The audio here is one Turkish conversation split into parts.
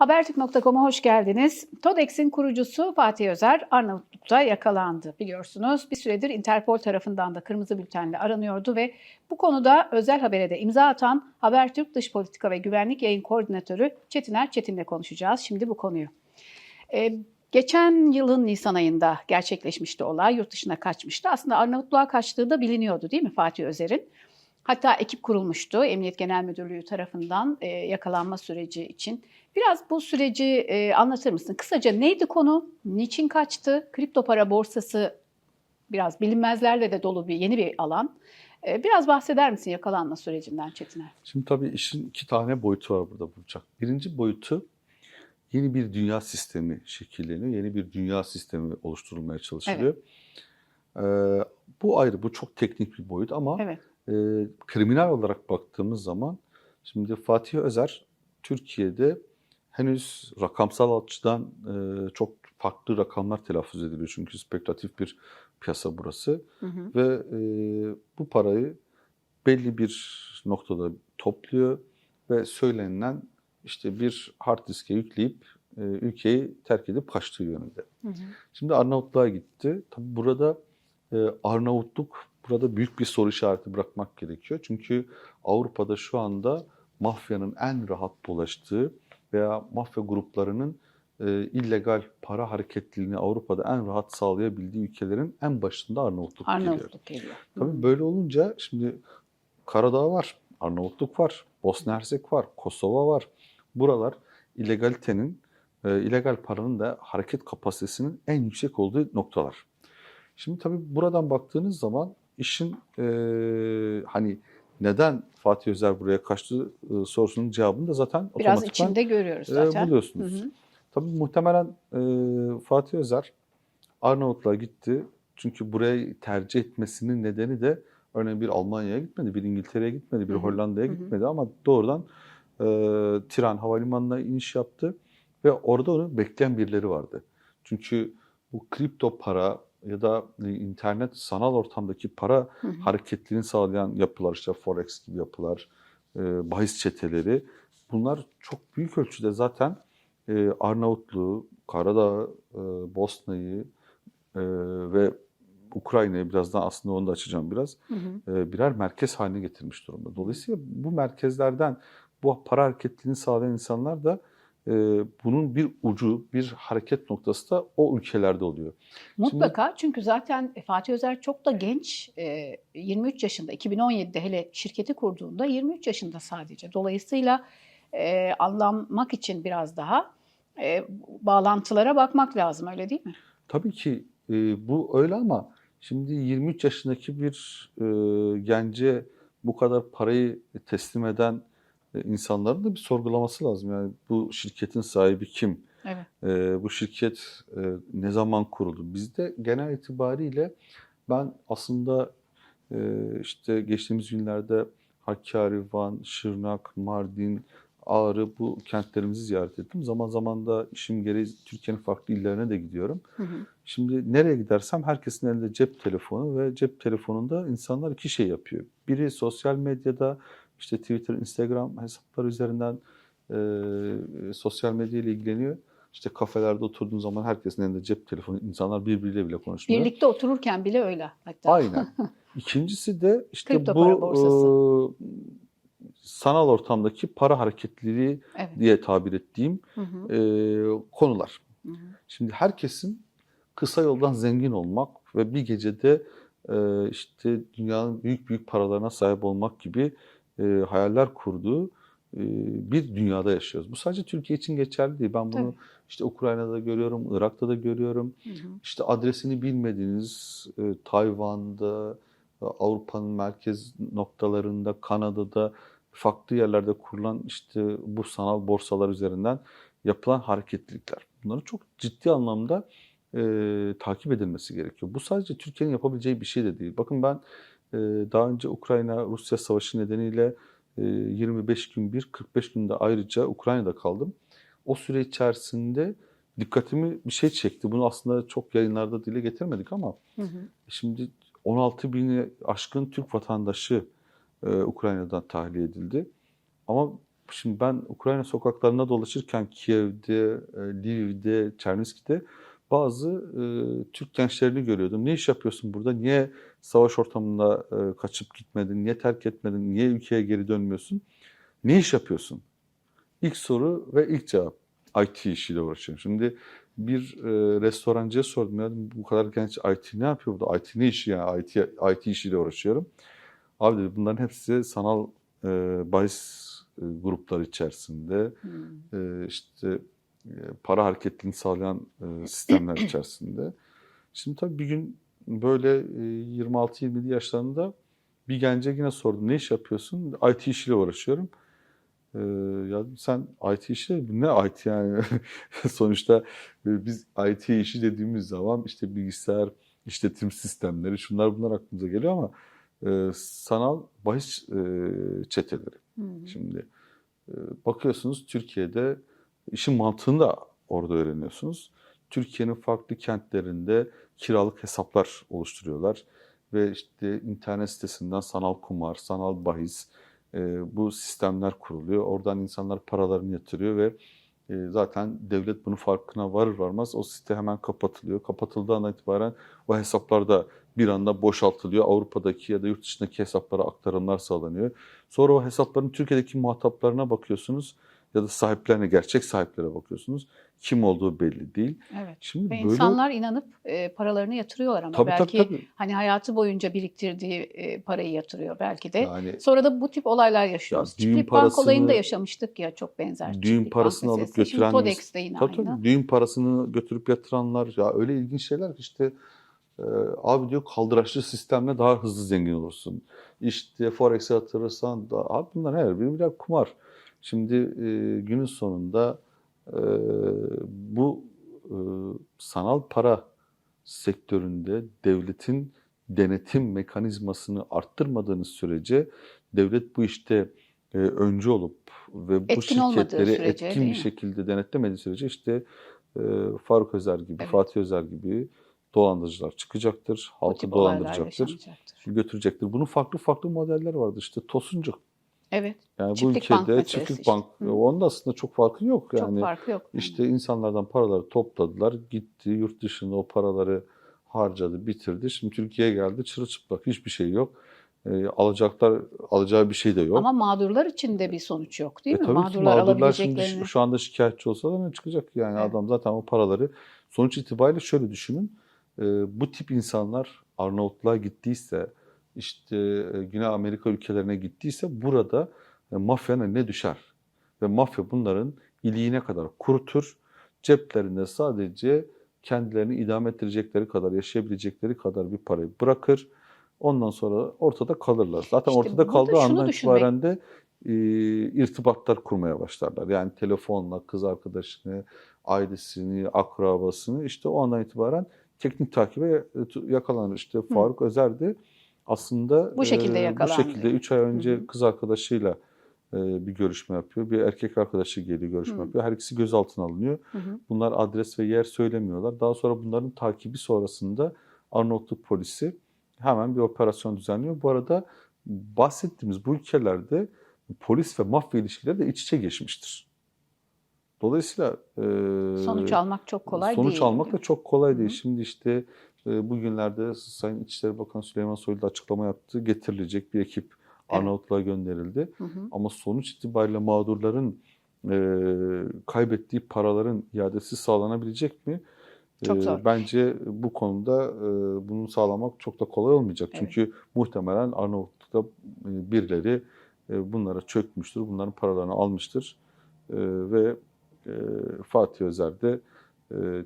Habertürk.com'a hoş geldiniz. TODEX'in kurucusu Fatih Özer Arnavutluk'ta yakalandı biliyorsunuz. Bir süredir Interpol tarafından da kırmızı bültenle aranıyordu ve bu konuda özel habere de imza atan Habertürk Dış Politika ve Güvenlik Yayın Koordinatörü Çetiner Çetin'le konuşacağız şimdi bu konuyu. Ee, geçen yılın Nisan ayında gerçekleşmişti olay, yurt dışına kaçmıştı. Aslında Arnavutluğa kaçtığı da biliniyordu değil mi Fatih Özer'in? Hatta ekip kurulmuştu Emniyet Genel Müdürlüğü tarafından e, yakalanma süreci için. Biraz bu süreci e, anlatır mısın? Kısaca neydi konu? Niçin kaçtı? Kripto para borsası biraz bilinmezlerle de dolu bir yeni bir alan. E, biraz bahseder misin yakalanma sürecinden Çetiner? Şimdi tabii işin iki tane boyutu var burada Burçak. Birinci boyutu yeni bir dünya sistemi şekilleniyor. Yeni bir dünya sistemi oluşturulmaya çalışılıyor. Ee, bu ayrı, bu çok teknik bir boyut ama Evet. E, kriminal olarak baktığımız zaman şimdi Fatih Özer Türkiye'de henüz rakamsal açıdan e, çok farklı rakamlar telaffuz ediliyor. Çünkü spekülatif bir piyasa burası Hı hı. ve e, bu parayı belli bir noktada topluyor ve söylenilen işte bir hard diske yükleyip e, ülkeyi terk edip kaçtığı yönünde. Hı hı. Şimdi Arnavutluğa gitti. Tabii burada e, Arnavutluk burada büyük bir soru işareti bırakmak gerekiyor. Çünkü Avrupa'da şu anda mafyanın en rahat dolaştığı veya mafya gruplarının e, illegal para hareketliliğini Avrupa'da en rahat sağlayabildiği ülkelerin en başında Arnavutluk, geliyor. Arnavutluk geliyor. Hı Tabii hı. böyle olunca şimdi Karadağ var, Arnavutluk var, Bosna Hersek var, Kosova var. Buralar illegalitenin, e, illegal paranın da hareket kapasitesinin en yüksek olduğu noktalar. Şimdi tabii buradan baktığınız zaman işin e, hani neden Fatih Özer buraya kaçtı e, sorusunun cevabını da zaten Biraz içinde görüyoruz e, zaten. Hı buluyorsunuz. hı. Tabii muhtemelen e, Fatih Özer Arnavutluğa gitti. Çünkü burayı tercih etmesinin nedeni de örneğin bir Almanya'ya gitmedi, bir İngiltere'ye gitmedi, bir Hı hı, Hollanda'ya hı hı. gitmedi ama doğrudan e, Tiran Havalimanı'na iniş yaptı ve orada onu bekleyen birileri vardı. Çünkü bu kripto para ya da internet sanal ortamdaki para Hı hı. hareketliliğini sağlayan yapılar işte Forex gibi yapılar, e, bahis çeteleri bunlar çok büyük ölçüde zaten e, Arnavutluğu, Karadağ, e, Bosna'yı e, ve Ukrayna'yı birazdan aslında onu da açacağım biraz Hı hı. e, birer merkez haline getirmiş durumda. Dolayısıyla bu merkezlerden bu para hareketliliğini sağlayan insanlar da e, bunun bir ucu, bir hareket noktası da o ülkelerde oluyor. Mutlaka çünkü zaten Fatih Özer çok da genç, e, 23 yaşında, 2017'de hele şirketi kurduğunda 23 yaşında sadece. Dolayısıyla e, anlamak için biraz daha e, bağlantılara bakmak lazım öyle değil mi? Tabii ki e, bu öyle ama şimdi 23 yaşındaki bir e, gence bu kadar parayı teslim eden e, insanların da bir sorgulaması lazım. Yani bu şirketin sahibi kim? Evet. E, bu şirket e, ne zaman kuruldu? Bizde genel itibariyle ben aslında e, işte geçtiğimiz günlerde Hakkari, Van, Şırnak, Mardin, Ağrı bu kentlerimizi ziyaret ettim. Zaman zaman da işim gereği Türkiye'nin farklı illerine de gidiyorum. Hı hı. Şimdi nereye gidersem herkesin elinde cep telefonu ve cep telefonunda insanlar iki şey yapıyor. Biri sosyal medyada işte Twitter, Instagram hesapları üzerinden e, sosyal medya ile ilgileniyor. İşte kafelerde oturduğun zaman herkesin elinde cep telefonu, insanlar birbiriyle bile konuşmuyor. Birlikte otururken bile öyle hatta. Aynen. İkincisi de işte Kripto bu e, sanal ortamdaki para hareketliliği Evet. diye tabir ettiğim Hı hı. e, konular. Hı hı. Şimdi herkesin kısa yoldan zengin olmak ve bir gecede e, işte dünyanın büyük büyük paralarına sahip olmak gibi e, hayaller kurduğu e, bir dünyada yaşıyoruz. Bu sadece Türkiye için geçerli değil. Ben bunu Tabii. işte Ukrayna'da görüyorum, Irak'ta da görüyorum. Hı hı. İşte adresini bilmediğiniz e, Tayvan'da, e, Avrupa'nın merkez noktalarında, Kanada'da, farklı yerlerde kurulan işte bu sanal borsalar üzerinden yapılan hareketlilikler. Bunların çok ciddi anlamda e, takip edilmesi gerekiyor. Bu sadece Türkiye'nin yapabileceği bir şey de değil. Bakın ben daha önce Ukrayna-Rusya savaşı nedeniyle e, 25 gün bir, 45 günde ayrıca Ukrayna'da kaldım. O süre içerisinde dikkatimi bir şey çekti. Bunu aslında çok yayınlarda dile getirmedik ama Hı hı. şimdi 16 bini aşkın Türk vatandaşı e, Ukrayna'dan tahliye edildi. Ama Şimdi ben Ukrayna sokaklarında dolaşırken Kiev'de, e, Lviv'de, Çernisk'te bazı e, Türk gençlerini görüyordum. Ne iş yapıyorsun burada? Niye savaş ortamında e, kaçıp gitmedin? Niye terk etmedin? Niye ülkeye geri dönmüyorsun? Ne iş yapıyorsun? İlk soru ve ilk cevap. IT işiyle uğraşıyorum. Şimdi bir e, restorancıya sordum ya bu kadar genç IT ne yapıyor burada? IT ne işi yani? IT, IT işiyle uğraşıyorum. Abi dedi bunların hepsi sanal e, bahis grupları içerisinde Hmm. e, işte para hareketliliğini sağlayan e, sistemler içerisinde. Şimdi tabii bir gün böyle e, 26-27 yaşlarında bir gence yine sordum. Ne iş yapıyorsun? IT işiyle uğraşıyorum. E, ya sen IT işi ne IT yani? Sonuçta e, biz IT işi dediğimiz zaman işte bilgisayar, işletim sistemleri şunlar bunlar aklımıza geliyor ama e, sanal bahis e, çeteleri. Hmm. Şimdi e, bakıyorsunuz Türkiye'de işin mantığını da orada öğreniyorsunuz. Türkiye'nin farklı kentlerinde kiralık hesaplar oluşturuyorlar ve işte internet sitesinden sanal kumar, sanal bahis e, bu sistemler kuruluyor. Oradan insanlar paralarını yatırıyor ve e, zaten devlet bunun farkına varır varmaz o site hemen kapatılıyor. Kapatıldığı andan itibaren o hesaplar da bir anda boşaltılıyor. Avrupa'daki ya da yurt dışındaki hesaplara aktarımlar sağlanıyor. Sonra o hesapların Türkiye'deki muhataplarına bakıyorsunuz ya da sahiplerine, gerçek sahiplere bakıyorsunuz. Kim olduğu belli değil. Evet. Şimdi Ve böyle insanlar inanıp e, paralarını yatırıyorlar ama tabii, belki tabii, tabii. hani hayatı boyunca biriktirdiği e, parayı yatırıyor belki de. Yani Sonra da bu tip olaylar yaşıyoruz. düğün Çiftlik bank parasını- olayını da yaşamıştık ya çok benzer. düğün bank parasını alıp götüren Todex de yine Tabii aynı. tabii. Düğün parasını götürüp yatıranlar ya öyle ilginç şeyler ki işte e, abi diyor kaldıraçlı sistemle daha hızlı zengin olursun. İşte Forex'e yatırırsan da abi bunlar her biri birer kumar. Şimdi e, günün sonunda e, bu e, sanal para sektöründe devletin denetim mekanizmasını arttırmadığınız sürece devlet bu işte e, öncü olup ve bu Etkin olmadığı şirketleri sürece, etkin bir şekilde denetlemediği sürece işte e, Faruk Özer gibi, Evet. Fatih Özer gibi dolandırıcılar çıkacaktır, Bu halkı dolandıracaktır, götürecektir. Bunun farklı farklı modeller vardır. İşte Tosuncu. Evet. Yani Çiftlik bu bank ülkede meselesi çiftlik işte. bank, Hı. onun da aslında çok farkı yok. Çok Yani farkı yok. işte insanlardan paraları topladılar, gitti yurt dışında o paraları harcadı, bitirdi. Şimdi Türkiye'ye geldi çırılçıplak hiçbir şey yok. E, alacaklar alacağı bir şey de yok. Ama mağdurlar için de bir sonuç yok değil E mi? tabii ki Mağdurlar mağdurlar şimdi şu anda şikayetçi olsa da ne çıkacak? Yani Evet. adam zaten o paraları sonuç itibariyle şöyle düşünün. E, bu tip insanlar Arnavutluğa gittiyse işte e, Güney Amerika ülkelerine gittiyse burada e, mafyanın eline düşer. Ve mafya bunların iliğine kadar kurutur. Ceplerinde sadece kendilerini idame ettirecekleri kadar, yaşayabilecekleri kadar bir parayı bırakır. Ondan sonra ortada kalırlar. Zaten İşte ortada kaldığı andan düşünmek- itibaren de e, irtibatlar kurmaya başlarlar. Yani telefonla kız arkadaşını, ailesini, akrabasını işte o andan itibaren teknik takibe yakalanır. İşte Faruk Özer de aslında Bu şekilde e. Bu şekilde 3 ay önce Hı hı. kız arkadaşıyla e, bir görüşme yapıyor. Bir erkek arkadaşı geliyor görüşme Hı. yapıyor. Her ikisi gözaltına alınıyor. Hı hı. Bunlar adres ve yer söylemiyorlar. Daha sonra bunların takibi sonrasında Arnavutluk polisi hemen bir operasyon düzenliyor. Bu arada bahsettiğimiz bu ülkelerde polis ve mafya ilişkileri de iç içe geçmiştir. Dolayısıyla e, Sonuç almak çok kolay sonuç değil. almak da çok kolay değil. Hı. Şimdi işte bugünlerde Sayın İçişleri Bakanı Süleyman Soylu da açıklama yaptı. Getirilecek bir ekip. Arnavutluğa gönderildi. Hı hı. Ama sonuç itibariyle mağdurların e, kaybettiği paraların iadesi sağlanabilecek mi? Çok E, zor. Bence bu konuda e, bunu sağlamak çok da kolay olmayacak. Evet. Çünkü muhtemelen Arnavutluk'ta e, birileri e, bunlara çökmüştür, bunların paralarını almıştır E, ve e, Fatih Özer de e,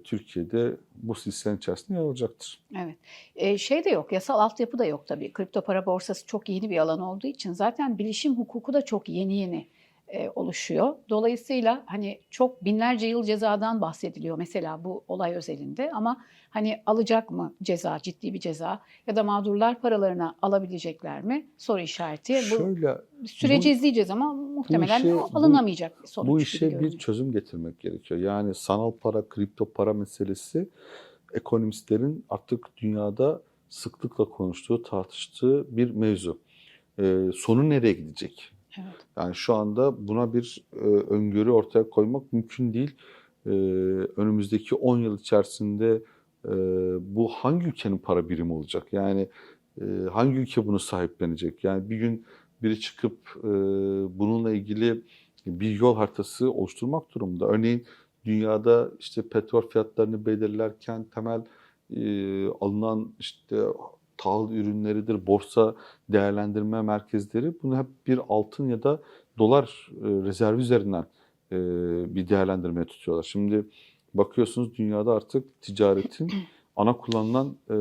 Türkiye'de bu silsilenin içerisinde yer alacaktır. Evet. Ee, şey de yok, yasal altyapı da yok tabii. Kripto para borsası çok yeni bir alan olduğu için zaten bilişim hukuku da çok yeni yeni e, oluşuyor. Dolayısıyla hani çok binlerce yıl cezadan bahsediliyor mesela bu olay özelinde ama hani alacak mı ceza, ciddi bir ceza ya da mağdurlar paralarını alabilecekler mi? Soru işareti. Bu Şöyle süreci bu- izleyeceğiz ama muhtemelen işe- bu- alınamayacak bir sonuç Bu işe bir görünüyor. çözüm getirmek gerekiyor. Yani sanal para, kripto para meselesi ekonomistlerin artık dünyada sıklıkla konuştuğu, tartıştığı bir mevzu. Ee, sonu nereye gidecek? Evet. Yani şu anda buna bir e, öngörü ortaya koymak mümkün değil. E, önümüzdeki 10 yıl içerisinde e, bu hangi ülkenin para birimi olacak? Yani e, hangi ülke bunu sahiplenecek? Yani bir gün biri çıkıp e, bununla ilgili bir yol haritası oluşturmak durumunda. Örneğin dünyada işte petrol fiyatlarını belirlerken temel e, alınan işte tahıl ürünleridir, borsa değerlendirme merkezleri bunu hep bir altın ya da dolar e, rezervi üzerinden e, bir değerlendirmeye tutuyorlar. Şimdi bakıyorsunuz dünyada artık ticaretin ana kullanılan e,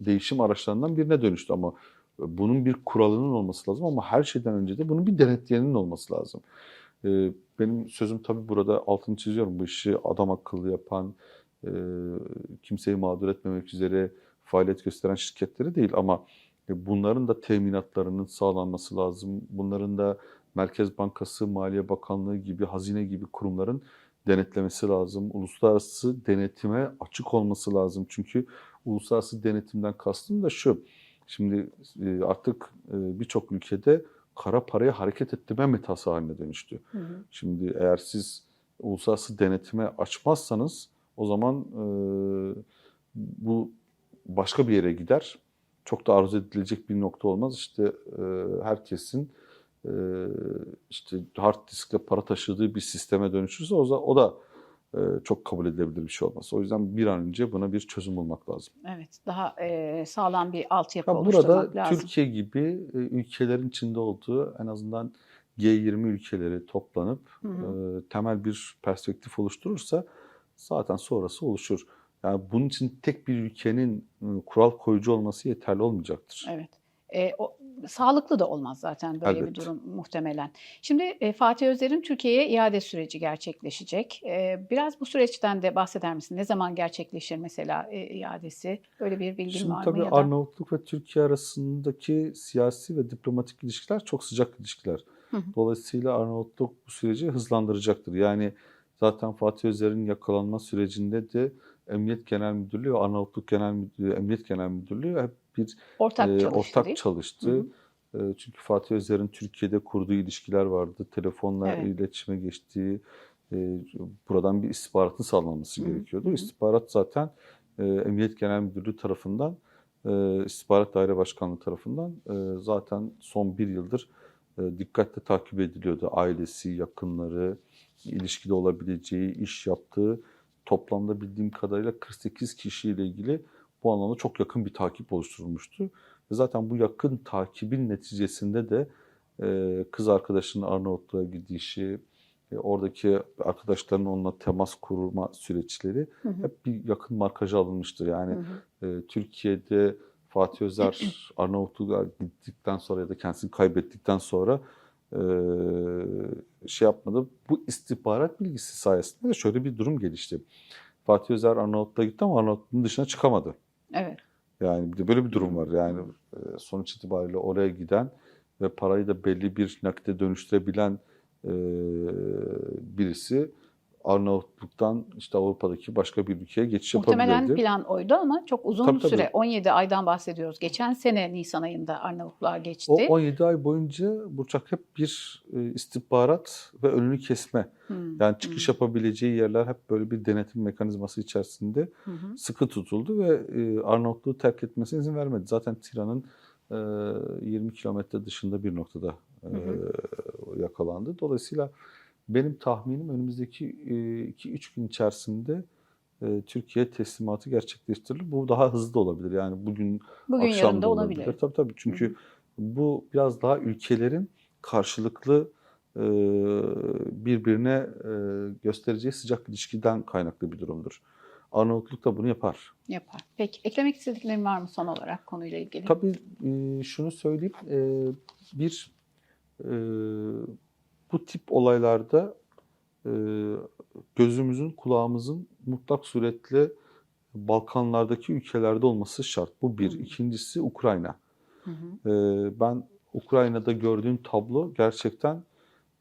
değişim araçlarından birine dönüştü ama bunun bir kuralının olması lazım ama her şeyden önce de bunun bir denetleyenin olması lazım. Benim sözüm tabii burada altını çiziyorum. Bu işi adam akıllı yapan, kimseyi mağdur etmemek üzere faaliyet gösteren şirketleri değil ama e, bunların da teminatlarının sağlanması lazım. Bunların da Merkez Bankası, Maliye Bakanlığı gibi, hazine gibi kurumların denetlemesi lazım. Uluslararası denetime açık olması lazım. Çünkü uluslararası denetimden kastım da şu. Şimdi e, artık e, birçok ülkede kara paraya hareket ettirme metası haline dönüştü. Hı hı. Şimdi eğer siz uluslararası denetime açmazsanız o zaman e, bu başka bir yere gider. Çok da arzu edilecek bir nokta olmaz. İşte e, herkesin e, işte hard diskle para taşıdığı bir sisteme dönüşürse o, za- o da e, çok kabul edilebilir bir şey olmaz. O yüzden bir an önce buna bir çözüm bulmak lazım. Evet, daha e, sağlam bir altyapı Ya oluşturmak burada lazım. Türkiye gibi e, ülkelerin içinde olduğu en azından G20 ülkeleri toplanıp Hı hı. e, temel bir perspektif oluşturursa zaten sonrası oluşur. Yani bunun için tek bir ülkenin e, kural koyucu olması yeterli olmayacaktır. Evet. E, o, sağlıklı da olmaz zaten böyle bir Elbette. durum muhtemelen. Şimdi e, Fatih Özer'in Türkiye'ye iade süreci gerçekleşecek. E, biraz bu süreçten de bahseder misin? Ne zaman gerçekleşir mesela e, iadesi? Böyle bir bilgin Şimdi var tabii mı? Ya da? Arnavutluk ve Türkiye arasındaki siyasi ve diplomatik ilişkiler çok sıcak ilişkiler. Hı hı. Dolayısıyla Arnavutluk bu süreci hızlandıracaktır. Yani zaten Fatih Özer'in yakalanma sürecinde de Emniyet Genel Müdürlüğü ve Arnavutluk Genel Müdürlüğü, Emniyet Genel Müdürlüğü hep bir Ortak e, çalıştı ortak değil mi? çalıştı. E, Çünkü Fatih Özer'in Türkiye'de kurduğu ilişkiler vardı. Telefonla Evet. iletişime geçtiği, e, buradan bir istihbaratın sağlanması Hı hı, gerekiyordu. hı hı. İstihbarat zaten e, Emniyet Genel Müdürlüğü tarafından, İstihbarat Daire Başkanlığı tarafından zaten son bir yıldır dikkatle takip ediliyordu. Ailesi, yakınları, ilişkide olabileceği, iş yaptığı toplamda bildiğim kadarıyla 48 kişiyle ilgili bu anlamda çok yakın bir takip oluşturulmuştu. Ve zaten bu yakın takibin neticesinde de e, kız arkadaşının Arnavutluğa gidişi, e, oradaki arkadaşların onunla temas kurma süreçleri Hı hı. hep bir yakın markaja alınmıştır. Yani Hı hı. e, Türkiye'de Fatih Özer Arnavutluğa gittikten sonra ya da kendisini kaybettikten sonra şey yapmadı. Bu istihbarat bilgisi sayesinde de şöyle bir durum gelişti. Fatih Özer Arnavutluğa gitti ama Arnavutluğun dışına çıkamadı. Evet. Yani bir de böyle bir durum var. Yani e, sonuç itibariyle oraya giden ve parayı da belli bir nakite dönüştürebilen e, birisi Arnavutluk'tan işte Avrupa'daki başka bir ülkeye geçiş Muhtemelen yapabilirdi. plan oydu ama çok uzun Tabii, tabii. süre, 17 aydan bahsediyoruz. Geçen sene Nisan ayında Arnavutluğa geçti. O 17 ay boyunca Burçak hep bir e, istihbarat ve önünü kesme. Hmm, Yani çıkış yapabileceği yerler hep böyle bir denetim mekanizması içerisinde hı. sıkı tutuldu ve e, Arnavutluğu terk etmesine izin vermedi. Zaten Tiran'ın e, 20 kilometre dışında bir noktada e, Hı yakalandı. Dolayısıyla benim tahminim önümüzdeki 2-3 gün içerisinde Türkiye teslimatı gerçekleştirilir. Bu daha hızlı da olabilir. Yani bugün, Bugün akşam da da olabilir. Tabii tabii. Çünkü bu biraz daha ülkelerin karşılıklı birbirine göstereceği sıcak ilişkiden kaynaklı bir durumdur. Arnavutluk da bunu yapar. Yapar. Peki eklemek istediklerin var mı son olarak konuyla ilgili? Tabii şunu söyleyeyim, bir bu tip olaylarda e, gözümüzün, kulağımızın mutlak suretle Balkanlardaki ülkelerde olması şart. Bu bir. Hı hı. İkincisi Ukrayna. Hı hı. E, ben Ukrayna'da gördüğüm tablo gerçekten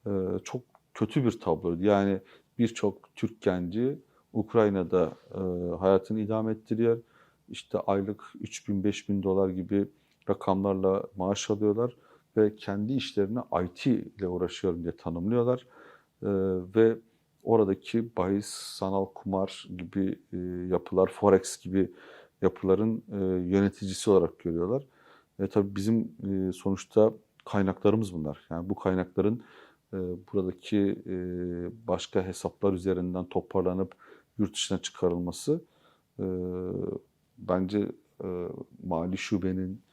e, çok kötü bir tabloydu. Yani birçok Türk genci Ukrayna'da e, hayatını idame ettiriyor. İşte aylık 3000 5000 dolar gibi rakamlarla maaş alıyorlar ve kendi işlerini IT ile uğraşıyorum diye tanımlıyorlar. Ee, ve oradaki bahis, sanal kumar gibi e, yapılar, forex gibi yapıların e, yöneticisi olarak görüyorlar. E, tabii bizim e, sonuçta kaynaklarımız bunlar. Yani bu kaynakların e, buradaki e, başka hesaplar üzerinden toparlanıp yurt dışına çıkarılması e, bence e, mali şubenin, e,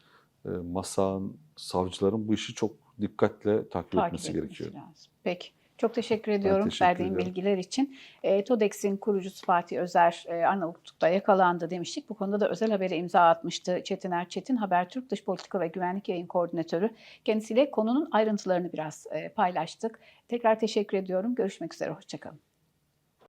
masanın, savcıların bu işi çok dikkatle takip, takip etmesi gerekiyor. lazım. Peki. Çok teşekkür ediyorum teşekkür verdiğin ediyorum. bilgiler için. E, TODEX'in kurucusu Fatih Özer e, Arnavutluk'ta yakalandı demiştik. Bu konuda da özel habere imza atmıştı Çetin Erçetin, Habertürk Dış Politika ve Güvenlik Yayın Koordinatörü. Kendisiyle konunun ayrıntılarını biraz e, paylaştık. Tekrar teşekkür ediyorum. Görüşmek üzere, hoşçakalın.